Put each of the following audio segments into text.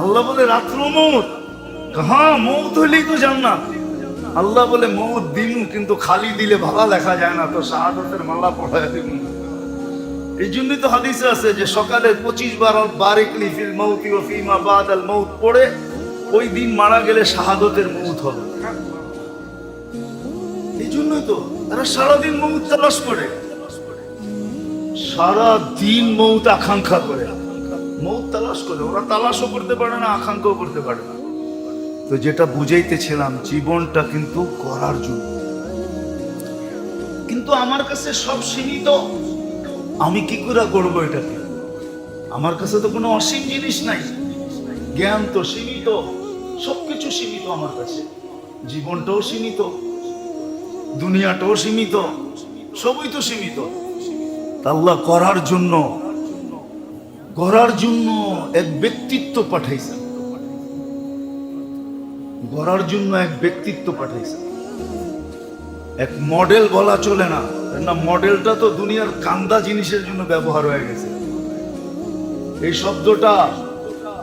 আল্লাহ বলে, রাত্র মৌত। হ্যাঁ মৌত হইলেই তো জান্নাত। আল্লাহ বলে, মৌত দিনু কিন্তু খালি দিলে ভালো লেখা যায় না, তো শাহাদতের মালা পড়ায় দিব এই জন্যই তো হাদিসে আছে যে, সকালে পঁচিশ বার বারিকলি ফিল মৌতি ও ফিমা বাদ আল মৌত পড়ে, ওই দিন মারা গেলে শাহাদতের মৌত হবে। এই জন্যই তো তারা সারাদিন মৌত তালাশ করে। সারা দিন মৌত আকাঙ্ক্ষা করে। মৌত তালাশ করে, ওরা তালাশও করতে পারে না, আকাঙ্ক্ষাও করতে পারে না। তো যেটা বুঝাইতেছিলাম, জীবনটা কিন্তু করার জন্য। কিন্তু আমার কাছে সব সীমিত। আমি কি করে করব এটাকে? আমার কাছে তো কোনো অসীম জিনিস নাই। জ্ঞান তো সীমিত, সবকিছু সীমিত আমার কাছে। জীবনটাও সীমিত, দুনিয়াটাও সীমিত, সবই তো সীমিত। আল্লাহ করার জন্য করার জন্য এক ব্যক্তিত্ব পাঠাইছেন। গড়ার জন্য এক ব্যক্তিত্ব পাঠাইছেন। এক মডেল বলা চলে না না মডেলটা তো দুনিয়ার কান্দা জিনিসের জন্য ব্যবহার হয়ে গেছে। এই শব্দটা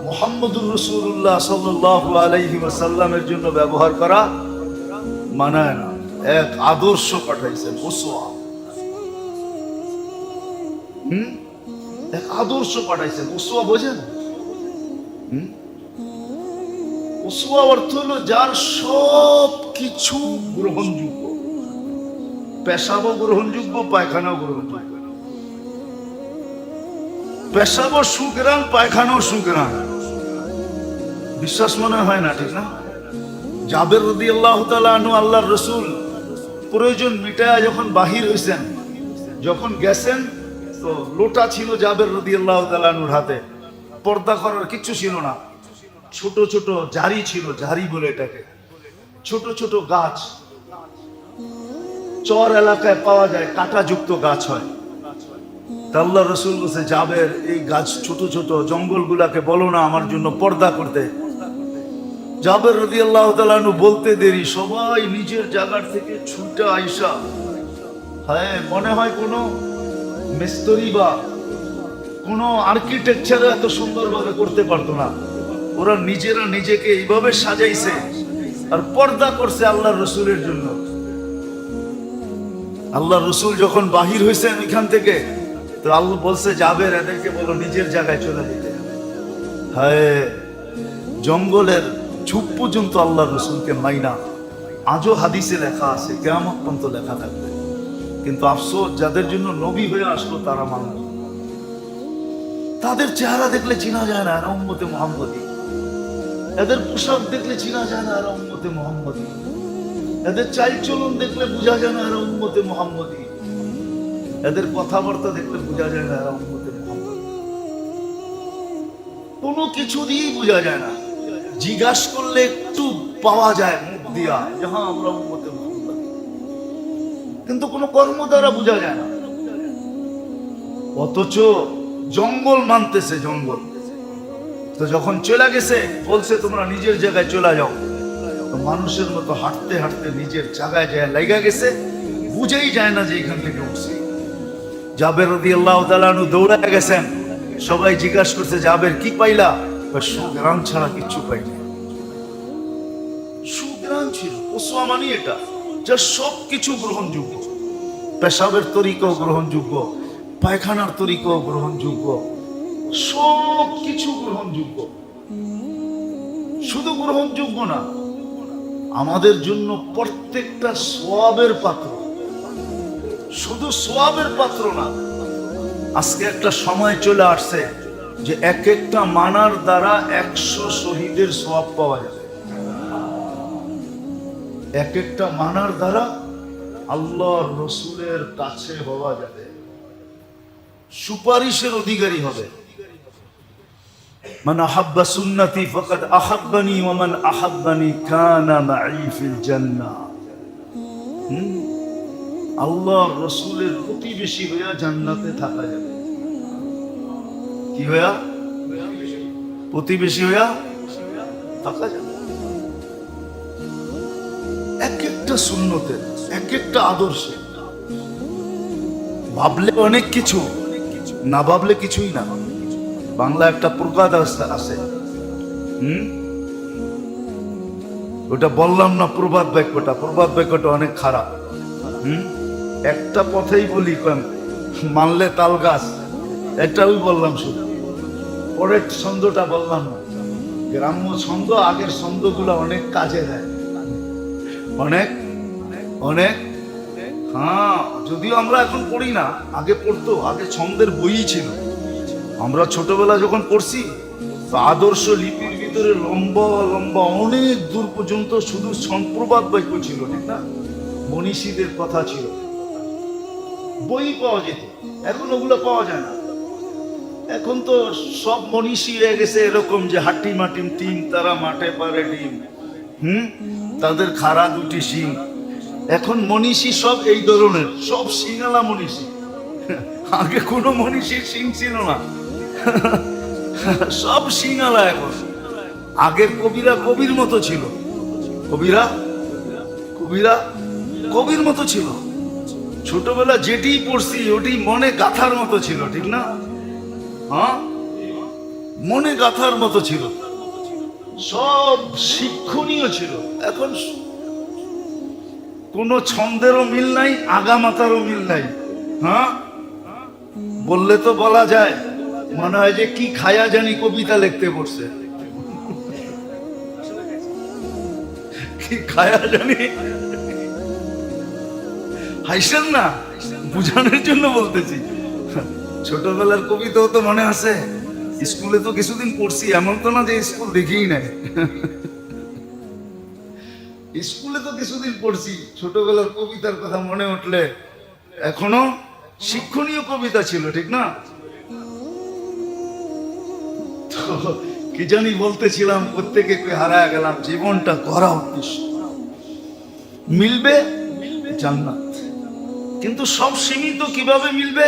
মোহাম্মদুর রসুল্লাহ সাল্লাহ আলাইহি ওয়াসাল্লামের জন্য ব্যবহার করা মানায় না। এক আদর্শ পাঠাইছেন হুম? এক আদর্শ পাঠাইছেন ওসোয়া বোঝেন? হুম? উসওয়া অর্থ হলো যার সব কিছু গ্রহণযোগ্য। পেশাবও গ্রহণযোগ্য, পায়খানাও গ্রহণযোগ্য। পেশাবও সুগ্রাম, পায়খানাও সুগ্রাম। বিশ্বাস মনে হয় না, ঠিক না? জাবের রদি আল্লাহ আনু আল্লাহর রসুল প্রয়োজন মিটায় যখন বাহির হয়েছেন যখন গেছেন তো লোটা ছিল জাবের রদি আল্লাহ হাতে। পর্দা করার কিচ্ছু ছিল না। ছোট ছোট জারি ছিল, জারি বলে এটাকে। ছোট ছোট গাছ। চর এলাকায় পাওয়া যায় কাঁটাযুক্ত গাছ হয়। আল্লাহ রসুল বলছে, জাবের এই গাছ ছোট ছোট জঙ্গলগুলাকে বলো না আমার জন্য পর্দা করতে। জাবের রদি আল্লাহ বলতে দেরি, সবাই নিজের জায়গার থেকে ছুটে আইসা হ্যাঁ মনে হয় কোনো মিস্তরি বা কোনো আর্কিটেকচার এত সুন্দরভাবে করতে পারতো না। ওরা নিজেরা নিজেকে এইভাবে সাজাইছে আর পর্দা করছে আল্লাহ রসুলের জন্য। আল্লাহ রসুল যখন বাহির হয়েছেন এখান থেকে, তো আল্লাহ বলছে যাবের এদেরকে বলো, নিজের জায়গায় চলে যেতে হ্যাঁ জঙ্গলের চুপ পর্যন্ত আল্লাহ রসুলকে মাইনা। আজও হাদিসে লেখা আছে কেমন পর্যন্ত লেখা থাকবে। কিন্তু আফসোস, যাদের জন্য নবী হয়ে আসলো তারা মানল তাদের চেহারা দেখলে চিনা যায় না এরা উম্মতে মোহাম্মদী। এদের পোশাক দেখলে চিনা যায় না এরা উম্মতে মোহাম্মদী। এদের চাল চলন দেখলে বোঝা যায় না এরা উম্মতে মোহাম্মদী। এদের কথাবার্তা দেখলে বোঝা যায় না এরা উম্মতে কোনো কিছু দিয়েই বোঝা যায় না। জিজ্ঞাস করলে একটু পাওয়া যায় মুখ দিয়া, যে হ্যাঁ আমরা কিন্তু কোনো কর্ম দ্বারা বোঝা যায় না। অথচ জঙ্গল মানতেছে, জঙ্গল। তো যখন চলে গেছে, বলছে, তোমরা নিজের জায়গায় চলে যাও। মানুষের মতো হাঁটতে হাঁটতে নিজের জায়গায় যায়, লেগা গেছে। বুঝেই যায় না যে এখান থেকে উঠছে। জাবের রদি আল্লাহ তালু দৌড়ায় গেছেন। সবাই জিজ্ঞাসা করছে, জাবের কি পাইলা? সুগ্রাম ছাড়া কিচ্ছু পাইনি। সুগ্রাম ছিল ওসোয়া মানি এটা। যা সব কিছু গ্রহণযোগ্য। পেশাবের তরিকাও গ্রহণযোগ্য, পায়খানার তরিকাও গ্রহণযোগ্য সব কিছু গ্রহণযোগ্য। শুধু গ্রহণযোগ্য না, আমাদের জন্য প্রত্যেকটা সোয়াবের পাত্র। শুধু সোয়াবের পাত্র না, আজকে একটা সময় চলে আসছে যে এক একটা মানার দ্বারা একশো শহীদের সোয়াব পাওয়া যাবে। এক একটা মানার দ্বারা আল্লাহ রসুলের কাছে হওয়া যাবে সুপারিশের অধিকারী হবে من أحب سنتي فقد أحبني ومن أحبني كان معي في الجنة হুম? আল্লাহ রসুলের প্রতিবেশী হইয়া জান্নাতে থাকা যাবে কি হইয়া প্রতিবেশী হইয়া থাকা যাবে এক একটা শূন্যতের এক একটা আদর্শে ভাবলে অনেক কিছু, না ভাবলে কিছুই না। বাংলা একটা প্রকাদ আছে। হুম? ওটা বললাম না প্রবাদ বাক্যটা প্রবাদ বাক্যটা অনেক খারাপ। হুম? একটা পথেই বলি মানলে তাল গাছ। একটা ওই বললাম শুধু। পরের ছন্দটা বললাম না। গ্রাম্য ছন্দ, আগের ছন্দগুলো অনেক কাজে দেয়। অনেক অনেক। হ্যাঁ যদিও আমরা এখন পড়ি না, আগে পড়তো, আগে ছন্দের বইই ছিল। আমরা ছোটবেলা যখন পড়ছি, তো আদর্শ লিপির ভিতরে লম্বা লম্বা, অনেক দূর পর্যন্ত শুধু সম্প্রবাদ বাক্য ছিল, ঠিক না? মনীষীদের কথা ছিল। বই পাওয়া যেত, এখন ওগুলো পাওয়া যায় না। এখন তো সব মনীষী হয়ে গেছে এরকম যে হাট্টি মাটিম টিম তারা মাঠে পারে ডিম। হুম? তাদের খাড়া দুটি শিং। এখন মনীষী সব এই ধরনের, সব সিঙ্গালা মনীষী। আগে কোনো মনীষীর সিং ছিল না। সব সিঙ্গালা এখন। আগের কবিরা কবির মতো ছিল। কবিরা? কবিরা? কবির মতো ছিল। ছোটবেলা যেটি পড়ছি, ওটি মনে গাথার মতো ছিল, ঠিক না? হ্যাঁ? মনে গাথার মতো ছিল। সব শিক্ষণীয় ছিল। এখন কোনো ছন্দেরও মিল নাই, আগামাতারও মিল নাই। হ্যাঁ? বললে তো বলা যায়, মনে হয় যে কি খায়া জানি কবিতা লিখতে বসছে। কি খায়া জানি? হাইসেন না, বুঝানোর জন্য বলতেছি। ছোটবেলার কবিতাও তো মনে আছে। স্কুলে তো কিছুদিন পড়ছি, এমন তো না যে স্কুল দেখিই নাই। স্কুলে তো কিছুদিন পড়ছি, ছোটবেলার কবিতার কথা মনে উঠলে এখনও শিক্ষণীয় কবিতা ছিল, ঠিক না? কি জানি বলতেছিলাম, প্রত্যেকে হারায় গেলাম, জীবনটা করা উদ্দেশ্য মিলবে জান্নাত। কিন্তু সব সীমিত কীভাবে মিলবে?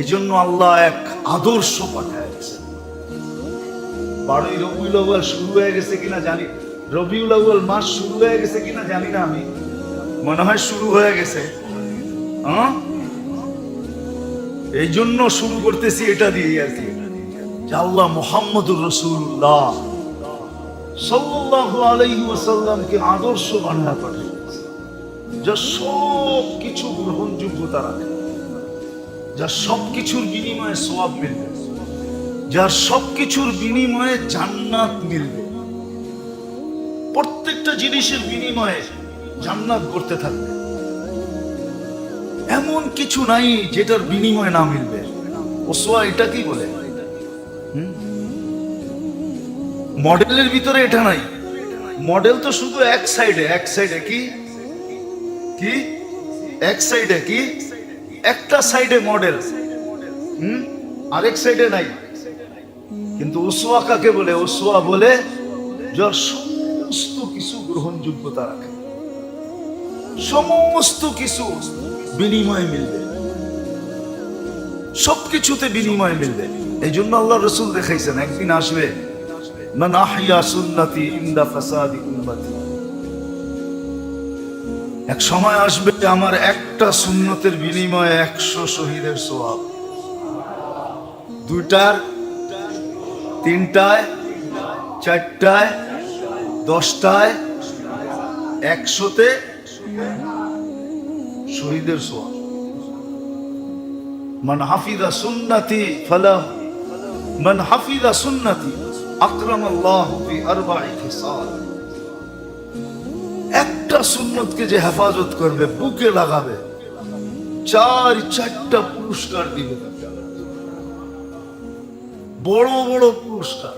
এই জন্য আল্লাহ এক আদর্শ পাঠাচ্ছে বারোই রবিউল আউয়াল শুরু হয়ে গেছে কিনা জানি, রবিউল আউয়াল মাস শুরু হয়ে গেছে কিনা জানি না আমি। মনে হয় শুরু হয়ে গেছে। হ্যাঁ এই জন্য শুরু করতেছি এটা দিয়ে আর কি। আল্লাহ মোহাম্মদুর রসুল্লাহ সাল্লাল্লাহু আলাইহি ওয়াসাল্লামকে আদর্শ বানায় পাঠিয়েছে যা সব কিছু গ্রহণযোগ্যতা রাখে। যা সব কিছুর বিনিময়ে সোয়াব মিলবে যার সব কিছুর বিনিময়ে জান্নাত মিলবে। প্রত্যেকটা জিনিসের বিনিময়ে জান্নাত করতে থাকবে। এমন কিছু নাই যেটার বিনিময়ে না মিলবে। ওসোয়া এটা কি বলে? মডেলের ভিতরে এটা নাই। মডেল তো শুধু এক সাইডে এক সাইডে কি? কি? এক সাইডে কি? একটা সাইডে মডেল। হুম? আরেক সাইডে নাই। কিন্তু ওসোয়া কাকে বলে? ওসোয়া বলে যার সমস্ত কিছু গ্রহণযোগ্যতা রাখে। সমস্ত কিছু বিনিময় মিলবে। সবকিছুতে বিনিময় মিলবে। এই জন্য আল্লাহ রসুল দেখাইছেন, একদিন আসবে আহইয়া সুন্নতি ইন্দা ফাসাদি উম্মতি। এক সময় আসবে আমার একটা সুন্নতের বিনিময়ে একশো শহীদের সোয়াব। দুইটার তিনটায়, চারটায়, দশটায়, একশোতে শহীদের সোয়াব মান হাফিদা সুন্নতি ফালাহ, মান হাফিদা সুন্নতি আকরাম আল্লাহ একটা সুন্নতকে যে হেফাজত করবে, বুকে লাগাবে চার চারটা পুরস্কার দিবে তাকে। বড় বড় পুরস্কার।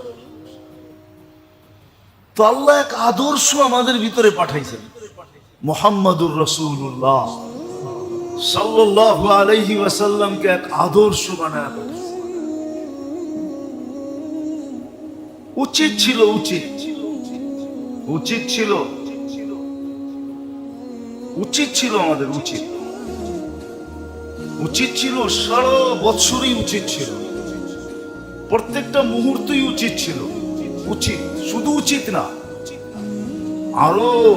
তো আল্লাহ এক আদর্শ আমাদের ভিতরে পাঠাইছেন। মোহাম্মদুর রসুল্লাহ সাল্লাল্লাহু আলাইহি ওয়াসাল্লামকে এক আদর্শ বানায় উচিত ছিল, উচিত। উচিত ছিল। উচিত ছিল আমাদের, উচিত। উচিত ছিল, সারা বছরই উচিত ছিল। প্রত্যেকটা মুহূর্তই উচিত ছিল। উচিত, শুধু উচিত না। আরও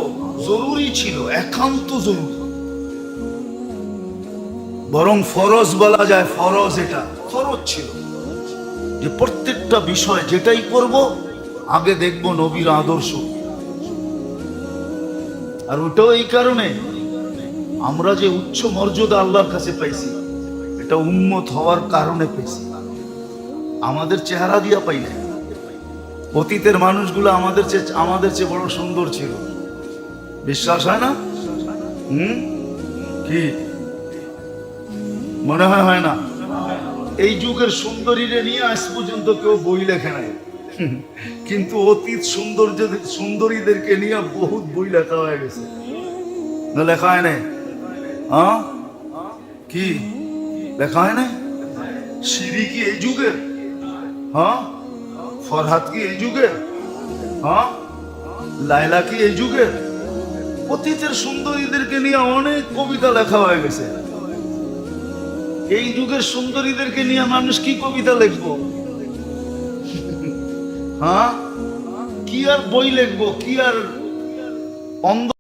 জরুরি ছিল, একান্ত জরুরি। বরং ফরজ বলা যায়, ফরজ এটা, ফরজ ছিল। যে প্রত্যেকটা বিষয় যেটাই করব, আগে দেখব নবীর আদর্শ। আর ওটাও এই কারণে, আমরা যে উচ্চ মর্যাদা আল্লাহর কাছে পাইছি, এটা উন্মত হওয়ার কারণে পেয়েছি আমাদের চেহারা দিয়া পাই না অতীতের মানুষগুলো আমাদের চেয়ে আমাদের চেয়ে বড় সুন্দর ছিল। বিশ্বাস হয় না? হুম? কি? মনে হয় হয় না? এই যুগের সুন্দরীরে নিয়ে আজ পর্যন্ত কেউ বই লেখে নাই। কিন্তু অতীত সৌন্দর্য সুন্দরীদেরকে নিয়ে বহুত বই লেখা হয়ে গেছে। না, লেখা হয় নাই? হ্যাঁ কি? লেখা হয় নাই? সিঁড়ি কি এই যুগের? হ্যাঁ? ফরহাদ কি এই যুগে? হ্যাঁ? লাইলা কি এই যুগে? অতীতের সুন্দরীদেরকে নিয়ে অনেক কবিতা লেখা হয়ে গেছে। এই যুগের সুন্দরীদেরকে নিয়ে মানুষ কি কবিতা লিখব? হ্যাঁ? কি আর বই লিখব? কি আর অন্ধ